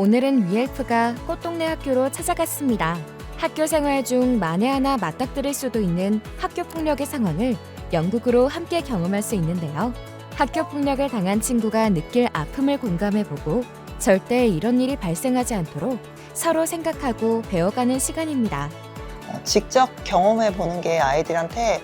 오늘은 위엘프가 꽃동네 학교로 찾아갔습니다. 학교 생활 중 만에 하나 맞닥뜨릴 수도 있는 학교 폭력의 상황을 연극으로 함께 경험할 수 있는데요. 학교 폭력을 당한 친구가 느낄 아픔을 공감해보고 절대 이런 일이 발생하지 않도록 서로 생각하고 배워가는 시간입니다. 어, 직접 경험해 보는 게 아이들한테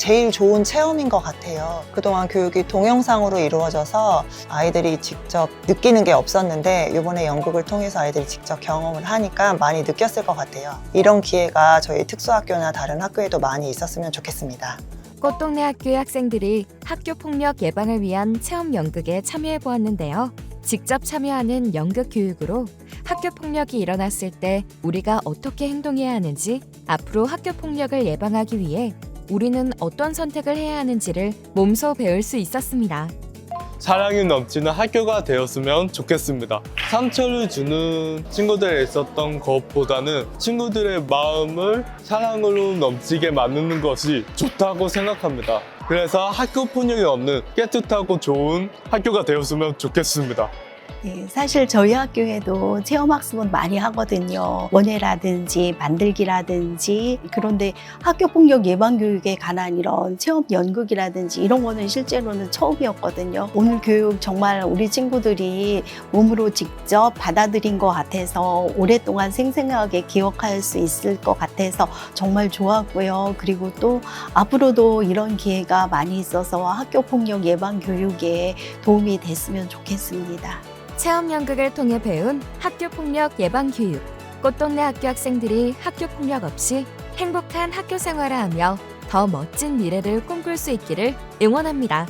제일 좋은 체험인 것 같아요. 그동안 교육이 동영상으로 이루어져서 아이들이 직접 느끼는 게 없었는데 이번에 연극을 통해서 아이들이 직접 경험을 하니까 많이 느꼈을 것 같아요. 이런 기회가 저희 특수학교나 다른 학교에도 많이 있었으면 좋겠습니다. 꽃동네 학교의 학생들이 학교 폭력 예방을 위한 체험 연극에 참여해 보았는데요. 직접 참여하는 연극 교육으로 학교 폭력이 일어났을 때 우리가 어떻게 행동해야 하는지, 앞으로 학교 폭력을 예방하기 위해 우리는 어떤 선택을 해야 하는지를 몸소 배울 수 있었습니다. 사랑이 넘치는 학교가 되었으면 좋겠습니다. 상처를 주는 친구들이 있었던 것보다는 친구들의 마음을 사랑으로 넘치게 만드는 것이 좋다고 생각합니다. 그래서 학교 폭력이 없는 깨끗하고 좋은 학교가 되었으면 좋겠습니다. 예, 사실 저희 학교에도 체험학습은 많이 하거든요. 원예라든지 만들기라든지 그런데 학교 폭력 예방 교육에 관한 이런 체험 연극이라든지 이런 거는 실제로는 처음이었거든요. 오늘 교육 정말 우리 친구들이 몸으로 직접 받아들인 것 같아서 오랫동안 생생하게 기억할 수 있을 것 같아서 정말 좋았고요. 그리고 또 앞으로도 이런 기회가 많이 있어서 학교 폭력 예방 교육에 도움이 됐으면 좋겠습니다. 체험 연극을 통해 배운 학교 폭력 예방 교육. 꽃동네 학교 학생들이 학교 폭력 없이 행복한 학교 생활을 하며 더 멋진 미래를 꿈꿀 수 있기를 응원합니다.